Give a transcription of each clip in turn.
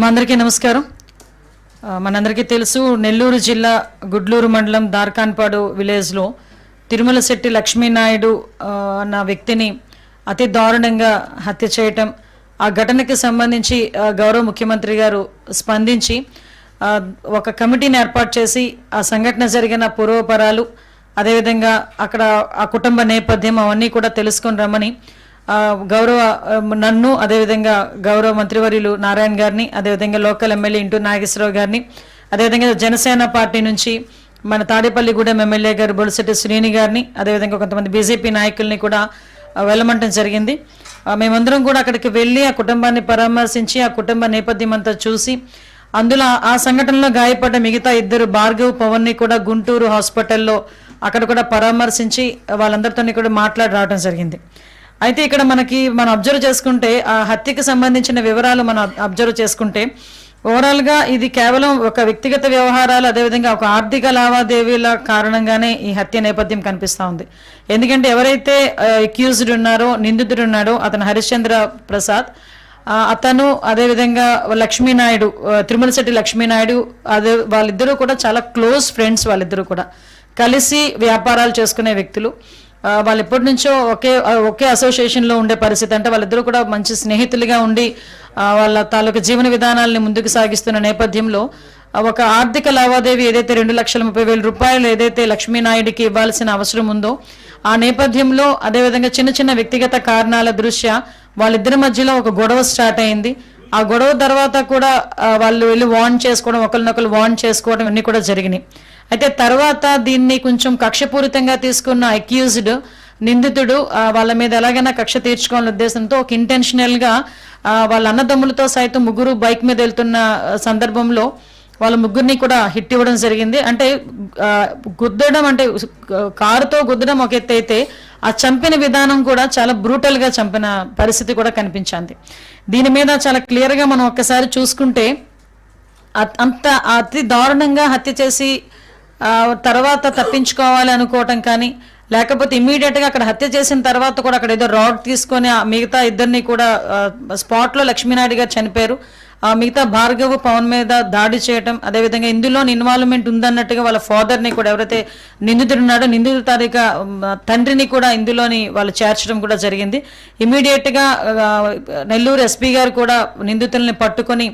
మా అందరికీ నమస్కారం. మనందరికీ తెలుసు నెల్లూరు జిల్లా గుడ్లూరు మండలం దార్కాన్పాడు విలేజ్లో తిరుమల శెట్టి లక్ష్మీనాయుడు అన్న వ్యక్తిని అతి దారుణంగా హత్య చేయటం ఆ ఘటనకి సంబంధించి గౌరవ ముఖ్యమంత్రి గారు స్పందించి ఒక కమిటీని ఏర్పాటు చేసి ఆ సంఘటన జరిగిన పూర్వపరాలు అదేవిధంగా అక్కడ ఆ కుటుంబ నేపథ్యం అవన్నీ కూడా తెలుసుకొని రమ్మని గౌరవ నన్ను అదేవిధంగా గౌరవ మంత్రివర్యులు నారాయణ గారిని అదేవిధంగా లోకల్ ఎమ్మెల్యే ఇంటూ నాగేశ్వరరావు గారిని అదేవిధంగా జనసేన పార్టీ నుంచి మన తాడేపల్లిగూడెం ఎమ్మెల్యే గారు బొలిశెట్టి శ్రీని గారిని అదేవిధంగా కొంతమంది బీజేపీ నాయకుల్ని కూడా వెళ్ళమంటం జరిగింది. మేమందరం కూడా అక్కడికి వెళ్ళి ఆ కుటుంబాన్ని పరామర్శించి ఆ కుటుంబ నేపథ్యం అంతా చూసి అందులో ఆ సంఘటనలో గాయపడ్డ మిగతా ఇద్దరు భార్గవ్ పవన్ని కూడా గుంటూరు హాస్పిటల్లో అక్కడ కూడా పరామర్శించి వాళ్ళందరితో కూడా మాట్లాడి రావడం జరిగింది. అయితే ఇక్కడ మనకి మనం అబ్జర్వ్ చేసుకుంటే ఆ హత్యకి సంబంధించిన వివరాలు మనం అబ్జర్వ్ చేసుకుంటే ఓవరాల్గా ఇది కేవలం ఒక వ్యక్తిగత వ్యవహారాలు అదేవిధంగా ఒక ఆర్థిక లావాదేవీల కారణంగానే ఈ హత్య నేపథ్యం కనిపిస్తూ ఉంది. ఎందుకంటే ఎవరైతే అక్యూజ్డ్ ఉన్నారో నిందితుడు ఉన్నాడో అతను హరిశ్చంద్ర ప్రసాద్. అతను అదేవిధంగా లక్ష్మీనాయుడు తిరుమల శెట్టి లక్ష్మీనాయుడు అదే వాళ్ళిద్దరూ కూడా చాలా క్లోజ్ ఫ్రెండ్స్ వాళ్ళిద్దరూ కూడా. కలిసి వ్యాపారాలు చేసుకునే వ్యక్తులు. వాళ్ళు ఎప్పటి నుంచో ఒకే ఒకే అసోసియేషన్లో ఉండే పరిస్థితి. అంటే వాళ్ళిద్దరూ కూడా మంచి స్నేహితులుగా ఉండి వాళ్ళ తాలూకు జీవన విధానాలని ముందుకు సాగిస్తున్న నేపథ్యంలో ఒక ఆర్థిక లావాదేవీ ఏదైతే రెండు లక్షల ముప్పై వేల రూపాయలు ఏదైతే లక్ష్మీనాయుడికి ఇవ్వాల్సిన అవసరం ఉందో ఆ నేపథ్యంలో అదేవిధంగా చిన్న చిన్న వ్యక్తిగత కారణాల దృష్ట్యా వాళ్ళిద్దరి మధ్యలో ఒక గొడవ స్టార్ట్ అయింది. ఆ గొడవ తర్వాత కూడా వాళ్ళు వెళ్ళి వార్న్ చేసుకోవడం ఒకరినొకరు వార్న్ చేసుకోవడం ఇవన్నీ కూడా జరిగినాయి. అయితే తర్వాత దీన్ని కొంచెం కక్షపూరితంగా తీసుకున్న అక్యూజ్డ్ నిందితుడు వాళ్ళ మీద ఎలాగైనా కక్ష తీర్చుకోవాలనే ఉద్దేశంతో ఒక ఇంటెన్షనల్గా వాళ్ళ అన్నదమ్ములతో సైతం ముగ్గురు బైక్ మీద వెళ్తున్న సందర్భంలో వాళ్ళ ముగ్గురిని కూడా హిట్ ఇవ్వడం జరిగింది. అంటే గుద్దడం అంటే కారుతో గుద్దడం ఒక ఎత్తు అయితే ఆ చంపిన విధానం కూడా చాలా బ్రూటల్గా చంపిన పరిస్థితి కూడా కనిపించింది. దీని మీద చాలా క్లియర్గా మనం ఒక్కసారి చూసుకుంటే అంత అతి దారుణంగా హత్య చేసి తర్వాత తప్పించుకోవాలి అనుకోవటం కానీ లేకపోతే ఇమీడియట్గా అక్కడ హత్య చేసిన తర్వాత కూడా అక్కడ ఏదో రాడ్ తీసుకొని ఆ మిగతా ఇద్దరిని కూడా స్పాట్లో లక్ష్మీనాయుడు గారు చనిపోయారు. ఆ మిగతా భార్గవ్ పవన్ మీద దాడి చేయటం అదేవిధంగా ఇందులో ఇన్వాల్వ్మెంట్ ఉందన్నట్టుగా వాళ్ళ ఫాదర్ని కూడా ఎవరైతే నిందితుడు ఉన్నాడో నిందితుడు తారీఖు తండ్రిని కూడా ఇందులోని వాళ్ళు చేర్చడం కూడా జరిగింది. ఇమీడియట్గా నెల్లూరు ఎస్పీ గారు కూడా నిందితుల్ని పట్టుకొని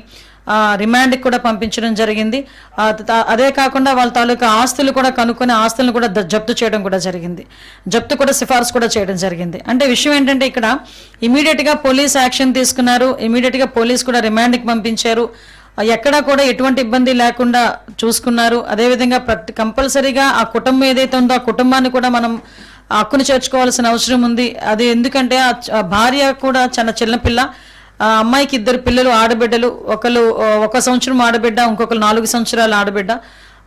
రిమాండ్కి కూడా పంపించడం జరిగింది. అదే కాకుండా వాళ్ళ తాలూకా ఆస్తులు కూడా కనుక్కొని ఆస్తులను కూడా జప్తు చేయడం కూడా జరిగింది. జప్తు కూడా సిఫార్సు కూడా చేయడం జరిగింది. అంటే విషయం ఏంటంటే ఇక్కడ ఇమీడియట్గా పోలీస్ యాక్షన్ తీసుకున్నారు. ఇమీడియట్గా పోలీస్ కూడా రిమాండ్కి పంపించారు. ఎక్కడా కూడా ఎటువంటి ఇబ్బంది లేకుండా చూసుకున్నారు. అదేవిధంగా ప్రతి కంపల్సరీగా ఆ కుటుంబం ఏదైతే ఉందో ఆ కుటుంబాన్ని కూడా మనం హక్కును చేర్చుకోవాల్సిన అవసరం ఉంది. అది ఎందుకంటే ఆ ఆ భార్య కూడా చాలా చిన్నపిల్ల. ఆ అమ్మాయికి ఇద్దరు పిల్లలు ఆడబిడ్డలు ఒకరు ఒక సంవత్సరం ఆడబిడ్డ ఇంకొకరు నాలుగు సంవత్సరాలు ఆడబిడ్డ.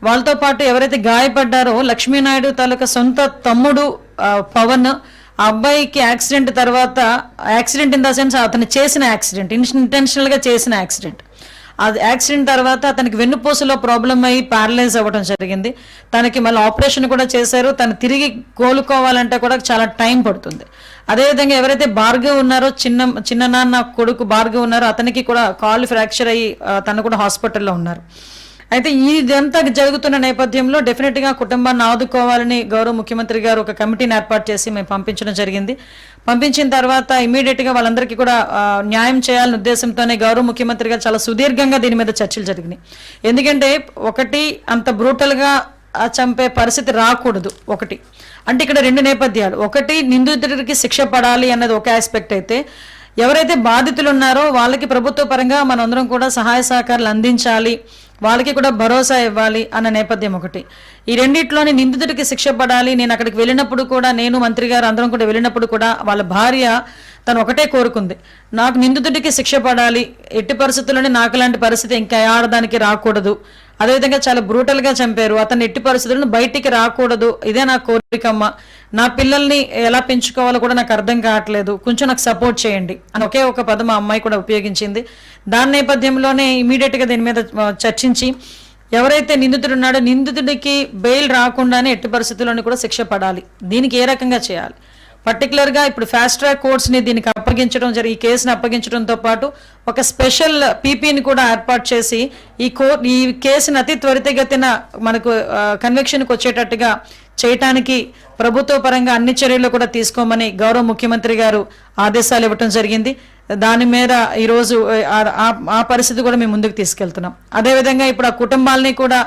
వాళ్ళతో పాటు ఎవరైతే గాయపడ్డారో లక్ష్మీనాయుడు తాలూకా సొంత తమ్ముడు పవన్ ఆ అబ్బాయికి యాక్సిడెంట్ తర్వాత యాక్సిడెంట్ ఇన్ ద సెన్స్ అతను చేసిన యాక్సిడెంట్ ఇన్ ఇంటెన్షనల్గా చేసిన యాక్సిడెంట్. అది యాక్సిడెంట్ తర్వాత అతనికి వెన్నుపూసలో ప్రాబ్లం అయ్యి ప్యారలైజ్ అవ్వడం జరిగింది. తనకి మళ్ళీ ఆపరేషన్ కూడా చేశారు. తను తిరిగి కోలుకోవాలంటే కూడా చాలా టైం పడుతుంది. అదేవిధంగా ఎవరైతే భార్గవ్ ఉన్నారో చిన్న చిన్న నాన్న కొడుకు భార్గవ్ ఉన్నారో అతనికి కూడా కాలు ఫ్రాక్చర్ అయ్యి తను కూడా హాస్పిటల్లో ఉన్నారు. అయితే ఇదంతా జరుగుతున్న నేపథ్యంలో డెఫినెట్గా కుటుంబాన్ని ఆదుకోవాలని గౌరవ ముఖ్యమంత్రి గారు ఒక కమిటీని ఏర్పాటు చేసి మేము పంపించడం జరిగింది. పంపించిన తర్వాత ఇమీడియట్గా వాళ్ళందరికీ కూడా న్యాయం చేయాలనే ఉద్దేశంతోనే గౌరవ ముఖ్యమంత్రి గారు చాలా సుదీర్ఘంగా దీని మీద చర్చలు జరిగినాయి. ఎందుకంటే ఒకటి అంత బ్రూటల్గా చంపే పరిస్థితి రాకూడదు ఒకటి. అంటే ఇక్కడ రెండు నేపథ్యాలు. ఒకటి నిందితుడికి శిక్ష పడాలి అన్నది ఒక ఆస్పెక్ట్ అయితే ఎవరైతే బాధితులు ఉన్నారో వాళ్ళకి ప్రభుత్వ పరంగా మనందరం కూడా సహాయ సహకారాలు అందించాలి. వాళ్ళకి కూడా భరోసా ఇవ్వాలి అన్న నేపథ్యం ఒకటి. ఈ రెండిట్లోని నిందితుడికి శిక్ష పడాలి నేను అక్కడికి వెళ్ళినప్పుడు కూడా నేను మంత్రి గారు అందరం కూడా వెళ్ళినప్పుడు కూడా వాళ్ళ భార్య తను ఒకటే కోరుకుంది. నాకు నిందితుడికి శిక్ష పడాలి ఎట్టి పరిస్థితుల్లోనే నాకు లాంటి పరిస్థితి ఇంకా ఆడదానికి రాకూడదు అదేవిధంగా చాలా బ్రూటల్గా చంపారు. అతను ఎట్టి పరిస్థితులను బయటికి రాకూడదు. ఇదే నా కోరికమ్మ. నా పిల్లల్ని ఎలా పెంచుకోవాలో కూడా నాకు అర్థం కావట్లేదు. కొంచెం నాకు సపోర్ట్ చేయండి. అని ఒకే ఒక పదం ఆ అమ్మాయి కూడా ఉపయోగించింది. దాని నేపథ్యంలోనే ఇమీడియట్గా దీని మీద చర్చించి ఎవరైతే నిందితుడు ఉన్నాడో నిందితుడికి బెయిల్ రాకుండానే ఎట్టి పరిస్థితుల్లోని కూడా శిక్ష పడాలి. దీనికి ఏ రకంగా చేయాలి? పర్టికులర్గా ఇప్పుడు ఫాస్ట్ ట్రాక్ కోర్ట్స్ని దీనికి అప్పగించడం జరిగి ఈ కేసుని అప్పగించడంతో పాటు ఒక స్పెషల్ పీపీని కూడా ఏర్పాటు చేసి ఈ కోర్ట్ ఈ కేసుని అతి త్వరితగతిన మనకు కన్వెక్షన్కి వచ్చేటట్టుగా చేయటానికి ప్రభుత్వ పరంగా అన్ని చర్యలు కూడా తీసుకోమని గౌరవ ముఖ్యమంత్రి గారు ఆదేశాలు ఇవ్వటం జరిగింది. దాని మీద ఈరోజు ఆ- ఆ పరిస్థితి కూడా మేము ముందుకు తీసుకెళ్తున్నాం. అదేవిధంగా ఇప్పుడు ఆ కుటుంబాలని కూడా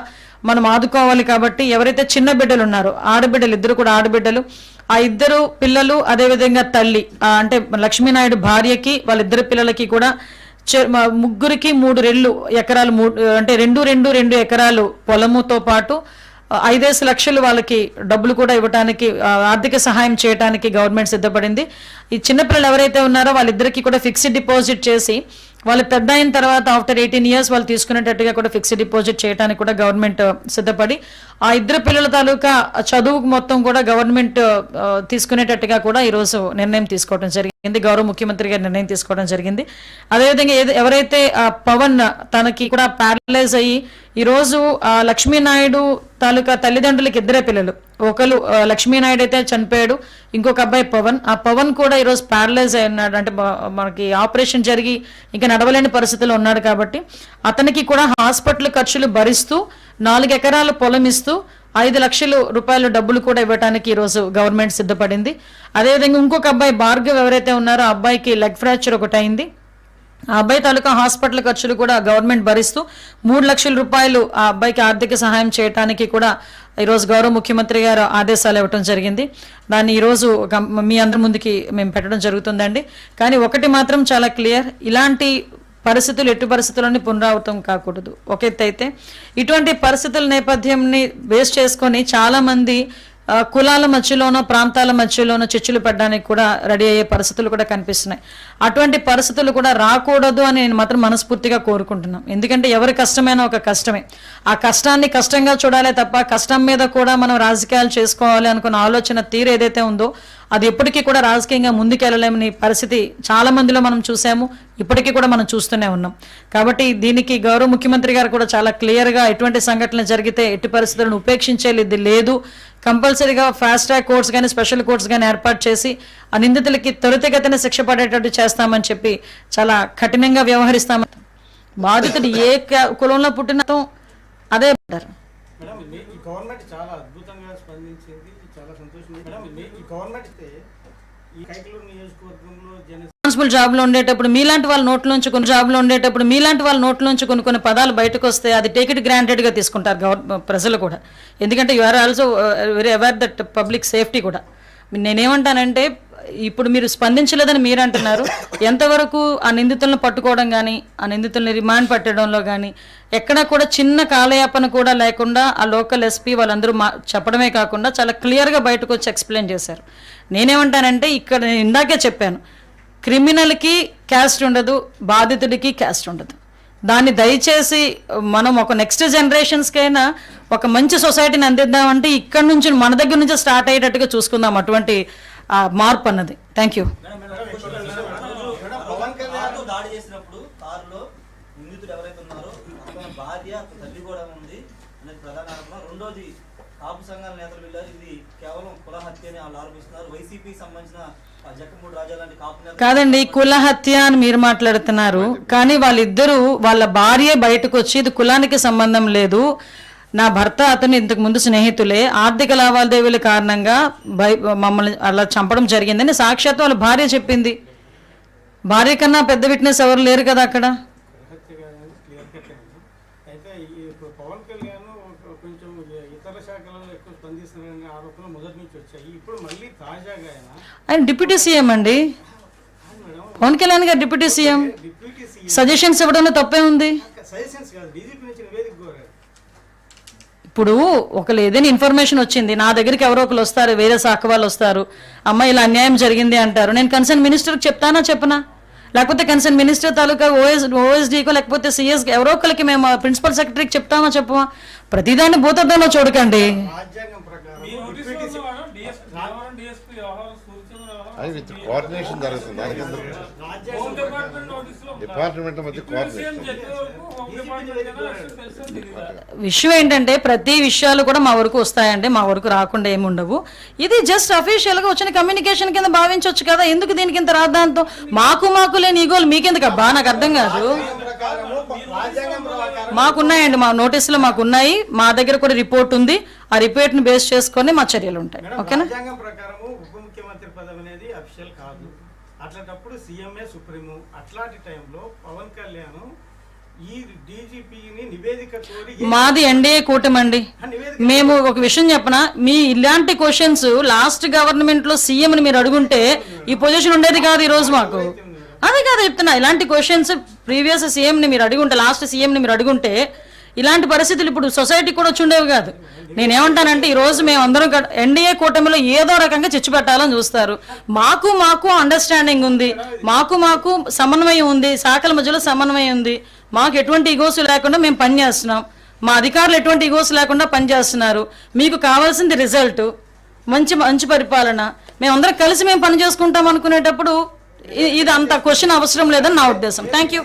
మనం ఆదుకోవాలి కాబట్టి ఎవరైతే చిన్న బిడ్డలు ఉన్నారో ఆడబిడ్డలు ఇద్దరు కూడా ఆడబిడ్డలు ఆ ఇద్దరు పిల్లలు అదేవిధంగా తల్లి అంటే లక్ష్మీనాయుడు భార్యకి వాళ్ళిద్దరు పిల్లలకి కూడా చె- ముగ్గురికి మూడు రెళ్ళు ఎకరాలు మూడు అంటే రెండు రెండు రెండు ఎకరాలు పొలముతో పాటు ఐదేసి లక్షలు వాళ్ళకి డబ్బులు కూడా ఇవ్వడానికి ఆర్థిక సహాయం చేయడానికి గవర్నమెంట్ సిద్ధపడింది. ఈ చిన్నపిల్లలు ఎవరైతే ఉన్నారో వాళ్ళిద్దరికీ కూడా ఫిక్స్డ్ డిపాజిట్ చేసి వాళ్ళు పెద్ద అయిన తర్వాత ఆఫ్టర్ ఎయిటీన్ ఇయర్స్ వాళ్ళు తీసుకునేటట్టుగా కూడా ఫిక్స్డ్ డిపాజిట్ చేయడానికి కూడా గవర్నమెంట్ uh, సిద్ధపడి ఆ ఇద్దరు పిల్లల తాలూకా చదువు మొత్తం కూడా గవర్నమెంట్ uh, తీసుకునేటట్టుగా కూడా ఈరోజు నిర్ణయం తీసుకోవడం జరిగింది. గౌరవ ముఖ్యమంత్రి గారు నిర్ణయం తీసుకోవడం జరిగింది. అదేవిధంగా ఎవరైతే పవన్ తనకి కూడా ప్యారలైజ్ అయ్యి ఈరోజు ఆ, లక్ష్మీనాయుడు తాలూకా తల్లిదండ్రులకి ఇద్దరే పిల్లలు. ఒకరు లక్ష్మీనాయుడు అయితే చనిపోయాడు. ఇంకొక అబ్బాయి పవన్. ఆ పవన్ కూడా ఈరోజు ప్యారలైజ్ అయి ఉన్నాడు. అంటే మనకి ఆపరేషన్ జరిగి ఇంకా నడవలేని పరిస్థితిలో ఉన్నాడు కాబట్టి అతనికి కూడా హాస్పిటల్ ఖర్చులు భరిస్తూ నాలుగు ఎకరాల పొలం ఇస్తూ ఐదు లక్షలు రూపాయల డబ్బులు కూడా ఇవ్వడానికి ఈరోజు గవర్నమెంట్ సిద్ధపడింది. అదేవిధంగా ఇంకొక అబ్బాయి భార్గవ్ ఎవరైతే ఉన్నారో అబ్బాయికి లెగ్ ఫ్రాక్చర్ ఒకటి అయింది. ఆ అబ్బాయి తాలూకా హాస్పిటల్ ఖర్చులు కూడా గవర్నమెంట్ భరిస్తూ మూడు లక్షల రూపాయలు ఆ అబ్బాయికి ఆర్థిక సహాయం చేయడానికి కూడా ఈరోజు గౌరవ ముఖ్యమంత్రి గారు ఆదేశాలు ఇవ్వటం జరిగింది. దాన్ని ఈరోజు మీ అందరి ముందుకి మేము పెట్టడం జరుగుతుందండి. కానీ ఒకటి మాత్రం చాలా క్లియర్ ఇలాంటి పరిస్థితులు ఎట్టి పరిస్థితుల్లోని పునరావృతం కాకూడదు. ఒక ఎత్తు అయితే ఇటువంటి పరిస్థితుల నేపథ్యంని బేస్ చేసుకొని చాలామంది కులాల మధ్యలోనో ప్రాంతాల మధ్యలోనో చిచ్చులు పెట్టడానికి కూడా రెడీ అయ్యే పరిస్థితులు కూడా కనిపిస్తున్నాయి. అటువంటి పరిస్థితులు కూడా రాకూడదు అని నేను మాత్రం మనస్ఫూర్తిగా కోరుకుంటున్నాం. ఎందుకంటే ఎవరి కష్టమైనా ఒక కష్టమే. ఆ కష్టాన్ని కష్టంగా చూడాలే తప్ప కష్టం మీద కూడా మనం రాజకీయాలు చేసుకోవాలి అనుకున్న ఆలోచన తీరు ఏదైతే ఉందో అది ఎప్పటికీ కూడా రాజకీయంగా ముందుకెళ్ళలేమని పరిస్థితి చాలా మందిలో మనం చూసాము. ఇప్పటికీ కూడా మనం చూస్తూనే ఉన్నాం. కాబట్టి దీనికి గౌరవ ముఖ్యమంత్రి గారు కూడా చాలా క్లియర్గా ఎటువంటి సంఘటనలు జరిగితే ఎట్టి పరిస్థితులను ఉపేక్షించేది లేదు. కంపల్సరీగా ఫాస్ట్ ట్రాక్ కోర్ట్స్ కానీ స్పెషల్ కోర్ట్స్ కానీ ఏర్పాటు చేసి ఆ నిందితులకి త్వరితగతిన శిక్ష పడేటట్టు చేస్తామని చెప్పి చాలా కఠినంగా వ్యవహరిస్తామని బాధితుడు ఏ క- కులంలో పుట్టిన అదే అంటారు. గవర్నమెంట్ చాలా అద్భుతంగా స్పందించింది చాలా సంతోషం. గవర్నమెంట్ ఈ కైకలూరు నియోజకవర్గంలో జన రెస్పాన్సిబుల్ జాబ్లో ఉండేటప్పుడు మీలాంటి వాళ్ళ నోట్లోంచి కొన్ని జాబ్లో ఉండేటప్పుడు మీలాంటి వాళ్ళ నోట్లోంచి కొన్ని కొన్ని పదాలు బయటకు వస్తే అది టేక్ ఇట్ గ్రాంటెడ్గా తీసుకుంటారు గవర్ ప్రజలు కూడా. ఎందుకంటే you are also very aware that public safety కూడా. నేనేమంటానంటే ఇప్పుడు మీరు స్పందించలేదని మీరు అంటున్నారు ఎంతవరకు ఆ నిందితులను పట్టుకోవడం కానీ ఆ నిందితుల్ని రిమాండ్ పట్టడంలో కానీ ఎక్కడా కూడా చిన్న కాలయాపన కూడా లేకుండా ఆ లోకల్ ఎస్పీ వాళ్ళందరూ మా చెప్పడమే కాకుండా చాలా క్లియర్గా బయటకు వచ్చి ఎక్స్ప్లెయిన్ చేశారు. నేనేమంటానంటే ఇక్కడ నేను ఇందాకే చెప్పాను. క్రిమినల్కి క్యాస్ట్ ఉండదు బాధితుడికి క్యాస్ట్ ఉండదు. దాన్ని దయచేసి మనం ఒక నెక్స్ట్ జనరేషన్స్కైనా ఒక మంచి సొసైటీని అందిద్దామంటే ఇక్కడ నుంచి మన దగ్గర నుంచి స్టార్ట్ అయ్యేటట్టుగా చూసుకుందాం అటువంటి మార్పు అన్నది. థ్యాంక్ యూ పవన్ కళ్యాణ్ కారుతో దాడి చేసినప్పుడు కారులో నిందితుడు ఎవరైతే ఉన్నారో అతని భార్య అతని తల్లి కూడా ఉంది అనేది ప్రధాన ఆరోపణ రెండోది కాపు సంఘాల నేతలు వెళ్ళారు ఇది కేవలం కుల హత్య అని వాళ్ళు ఆరోపిస్తున్నారు. వైసీపీకి సంబంధించిన రాజా లాంటి కాపు కాదండి కుల హత్య అని మీరు మాట్లాడుతున్నారు. కానీ వాళ్ళిద్దరూ వాళ్ళ భార్య బయటకు వచ్చి ఇది కులానికి సంబంధం లేదు. నా భర్త అతను ఇంతకు ముందు స్నేహితులే. ఆర్థిక లావాదేవీల కారణంగా బయ మమ్మల్ని అలా చంపడం జరిగిందని సాక్షాత్ వాళ్ళ భార్య చెప్పింది. భార్య కన్నా పెద్ద విట్నెస్ ఎవరు లేరు కదా అక్కడ హత్య కాదని క్లియర్ కట్ అయింది అయితే ఈ ఇప్పుడు పవన్ కళ్యాణ్ ఒక- కొంచెం ఇతర శాఖలలో ఎక్కువ స్పందిస్తున్నారనే ఆరోపణలు మొదటి నుంచి వచ్చాయి ఇప్పుడు మళ్ళీ తాజాగా ఆయన డిప్యూటీ సీఎం అండి. పవన్ కళ్యాణ్ గారు డిప్యూటీ సీఎం. సజెషన్స్ ఇవ్వడంలో తప్పే ఉంది. సజెషన్స్ కాదు డీజీపీ నుంచి నివేదిక కోరారు ఇప్పుడు ఒకరు ఏదైనా ఇన్ఫర్మేషన్ వచ్చింది నా దగ్గరికి ఎవరో ఒకరు వస్తారు వేరే శాఖ వాళ్ళు వస్తారు. అమ్మ ఇలా అన్యాయం జరిగింది అంటారు. నేను కన్సర్న్ మినిస్టర్కి చెప్తానా చెప్పనా? లేకపోతే కన్సర్న్ మినిస్టర్ తాలూకా ఓఎస్ ఓఎస్డీకో లేకపోతే సిఎస్ ఎవరో ఒకరికి మేము ప్రిన్సిపల్ సెక్రటరీకి చెప్తామా చెప్పమా? ప్రతిదాన్ని భూతద్దంలో చూడకండి. అది విత్ కోఆర్డినేషన్ జరుగుతుంది. డిపార్ట్మెంట్ మధ్య కోఆర్డినేషన్? విషయం ఏంటంటే ప్రతి విషయాలు కూడా మా వరకు వస్తాయండి. మా వరకు రాకుండా ఏమి ఉండవు. ఇది జస్ట్ అఫీషియల్గా వచ్చిన కమ్యూనికేషన్ కింద భావించవచ్చు కదా. ఎందుకు దీనికి ఇంత రాద్దాంతం మాకు మాకు లేని ఈగోలు మీకెందుకు అబ్బా నాకు అర్థం కాదు. మాకున్నాయండి మా నోటీసులు మాకున్నాయి. మా దగ్గర కూడా రిపోర్ట్ ఉంది. ఆ రిపోర్ట్ని బేస్ చేసుకొని మా చర్యలు ఉంటాయి. ఓకేనా? రాజ్యాంగం ప్రకారము ఉప ముఖ్యమంత్రి పదవి అనేది అఫిషియల్ కాదు. అట్లాంటప్పుడు సీఎంఏ సుప్రీము అట్లాంటి టైంలో పవన్ కళ్యాణ్ మాది ఎన్డీఏ కూటమి అండి. మేము ఒక విషయం చెప్పనా? మీ ఇలాంటి క్వశ్చన్స్ లాస్ట్ గవర్నమెంట్లో సీఎం ని మీరు అడుగుంటే ఈ పొజిషన్ ఉండేది కాదు ఈ రోజు మాకు. అదే కాదు చెప్తున్నా ఇలాంటి క్వశ్చన్స్ ప్రీవియస్ సీఎంని మీరు అడుగుంటే లాస్ట్ సీఎంని మీరు అడుగుంటే ఇలాంటి పరిస్థితులు ఇప్పుడు సొసైటీ కూడా వచ్చిండేవి కాదు. నేనేమంటానంటే ఈరోజు రోజు మేము అందరం ఎన్డీఏ కూటమిలో ఏదో రకంగా చిచ్చు పెట్టాలని చూస్తారు. మాకు మాకు అండర్స్టాండింగ్ ఉంది. మాకు మాకు సమన్వయం ఉంది. శాఖల మధ్యలో సమన్వయం ఉంది. మాకు ఎటువంటి ఇగోస్ లేకుండా మేము పనిచేస్తున్నాం మా అధికారులు ఎటువంటి ఇగోస్ లేకుండా పనిచేస్తున్నారు మీకు కావాల్సింది రిజల్ట్ మంచి మంచి పరిపాలన. మేమందరం కలిసి మేము పని చేసుకుంటాం అనుకునేటప్పుడు ఇది అంత క్వశ్చన్ అవసరం లేదని నా ఉద్దేశం. Thank you